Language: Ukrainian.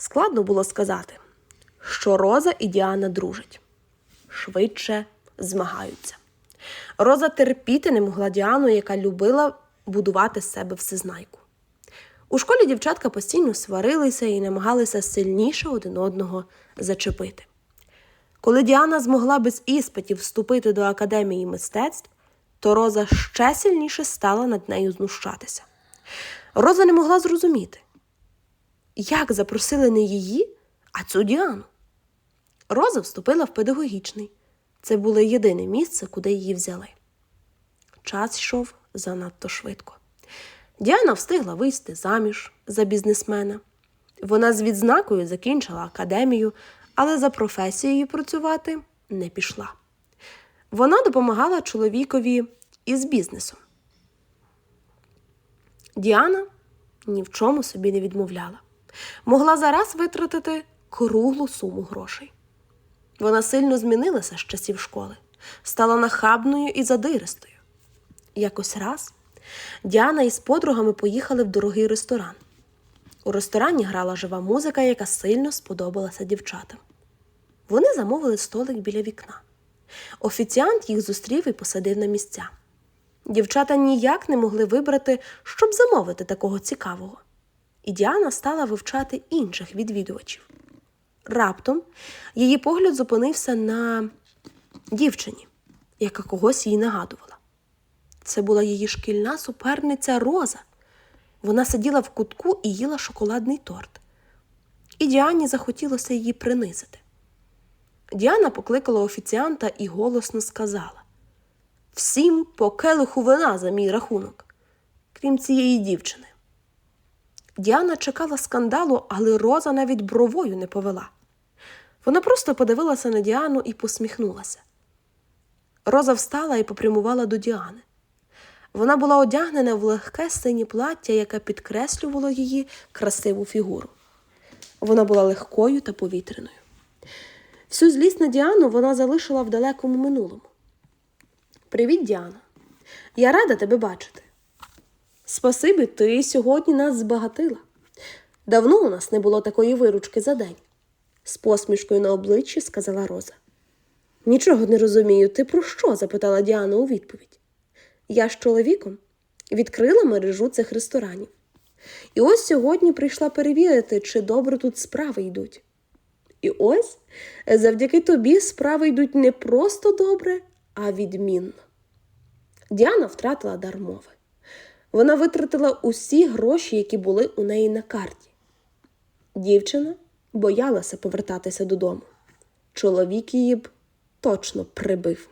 Складно було сказати, що Роза і Діана дружать, швидше змагаються. Роза терпіти не могла Діану, яка любила будувати з себе всезнайку. У школі дівчатка постійно сварилися і намагалися сильніше один одного зачепити. Коли Діана змогла без іспитів вступити до академії мистецтв, то Роза ще сильніше стала над нею знущатися. Роза не могла зрозуміти, як запросили не її, а цю Діану. Роза вступила в педагогічний. Це було єдине місце, куди її взяли. Час йшов занадто швидко. Діана встигла вийти заміж за бізнесмена. Вона з відзнакою закінчила академію, але за професією працювати не пішла. Вона допомагала чоловікові із бізнесом. Діана ні в чому собі не відмовляла. Могла зараз витратити круглу суму грошей. Вона сильно змінилася з часів школи, стала нахабною і задиристою. Якось раз Діана із подругами поїхали в дорогий ресторан. У ресторані грала жива музика, яка сильно сподобалася дівчатам. Вони замовили столик біля вікна. Офіціант їх зустрів і посадив на місця. Дівчата ніяк не могли вибрати, щоб замовити такого цікавого. І Діана стала вивчати інших відвідувачів. Раптом її погляд зупинився на дівчині, яка когось їй нагадувала. Це була її шкільна суперниця Роза. Вона сиділа в кутку і їла шоколадний торт. І Діані захотілося її принизити. Діана покликала офіціанта і голосно сказала: Всім по келиху вина за мій рахунок, крім цієї дівчини. Діана чекала скандалу, але Роза навіть бровою не повела. Вона просто подивилася на Діану і посміхнулася. Роза встала і попрямувала до Діани. Вона була одягнена в легке синє плаття, яке підкреслювало її красиву фігуру. Вона була легкою та повітряною. Всю злість на Діану вона залишила в далекому минулому. Привіт, Діана. Я рада тебе бачити. Спасибі, ти сьогодні нас збагатила. Давно у нас не було такої виручки за день, з посмішкою на обличчі сказала Роза. Нічого не розумію, ти про що? запитала Діана у відповідь. Я з чоловіком відкрила мережу цих ресторанів. І ось сьогодні прийшла перевірити, чи добре тут справи йдуть. І ось завдяки тобі справи йдуть не просто добре, а відмінно. Діана втратила дар мови. Вона витратила усі гроші, які були у неї на карті. Дівчина боялася повертатися додому. Чоловік її б точно прибив.